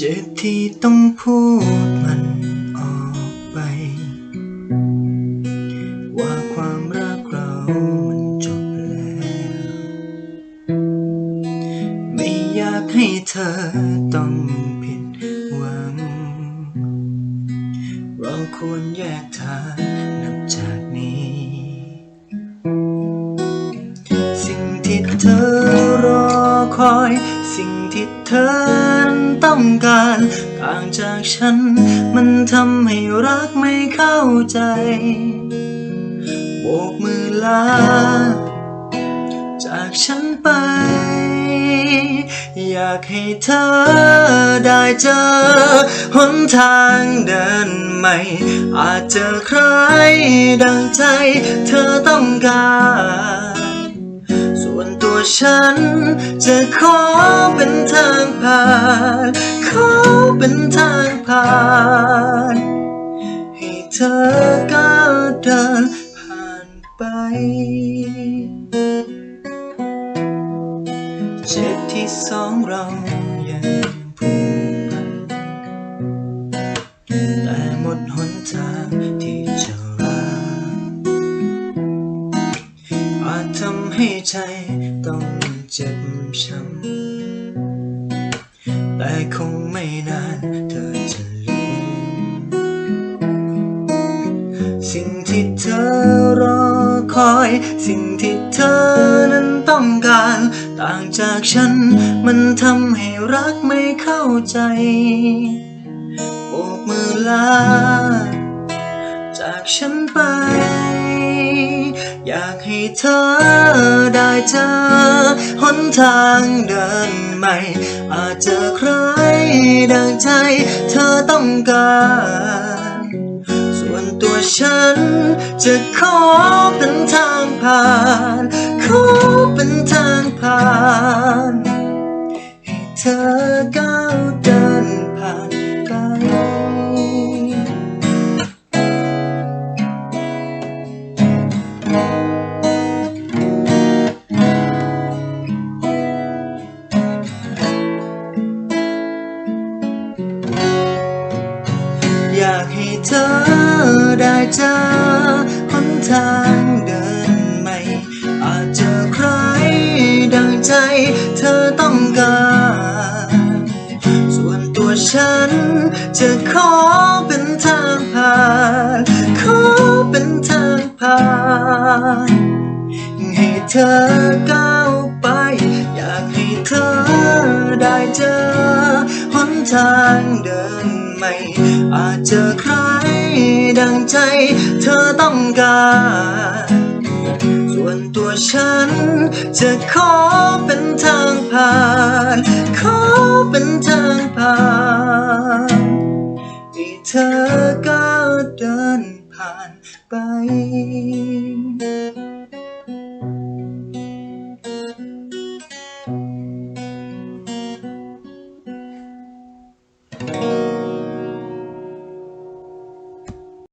จ็บที่ต้องพูดมันออกไป ว่าความรักเรามันจบแล้ว ไม่อยากให้เธอต้องผิดหวัง เราควรแยกทางนับจากนี้ สิ่งที่เธอรอคอย สิ่งที่เธอ ต้องการต่างจากฉัน มันทำให้รักไม่เข้าใจ โบกมือลา จากฉันไป อยากให้เธอได้เจอหนทางเดินใหม่ อาจเจอใครดังใจเธอต้องการ ฉัน จะขอเป็นทางผ่าน ขอเป็นทางผ่าน ให้เธอก้าวเดินผ่านไปเจ็บที่สองเรายังผูกพันแต่หมดหนทางที่จะรักอาจทำให้ใจ ต้องเจ็บช้ำแต่คงไม่นานเธอจะลืมสิ่งที่เธอรอคอย สิ่งที่เธอนั้นต้องการ ต่างจากฉัน มันทำให้รักไม่เข้าใจโบกมือลาจากฉันไป เธอได้เจอหนทางเดินใหม่ อาจเจอใครดังใจเธอต้องการ ส่วนตัวฉันจะขอเป็นทางผ่านขอ อยากให้เธอได้เจอหนทางเดินใหม่ อาจเจอใครดังใจเธอต้องการ ส่วนตัวฉันจะขอเป็นทางผ่าน ขอเป็นทางผ่าน ให้เธอก้าวไป อยากให้เธอได้เจอหนทางเดิน ไม่ อาจเจอใครดังใจเธอต้องการ ส่วนตัวฉันจะขอเป็นทางผ่าน ขอเป็นทางผ่านที่เธอก็เดินผ่านไป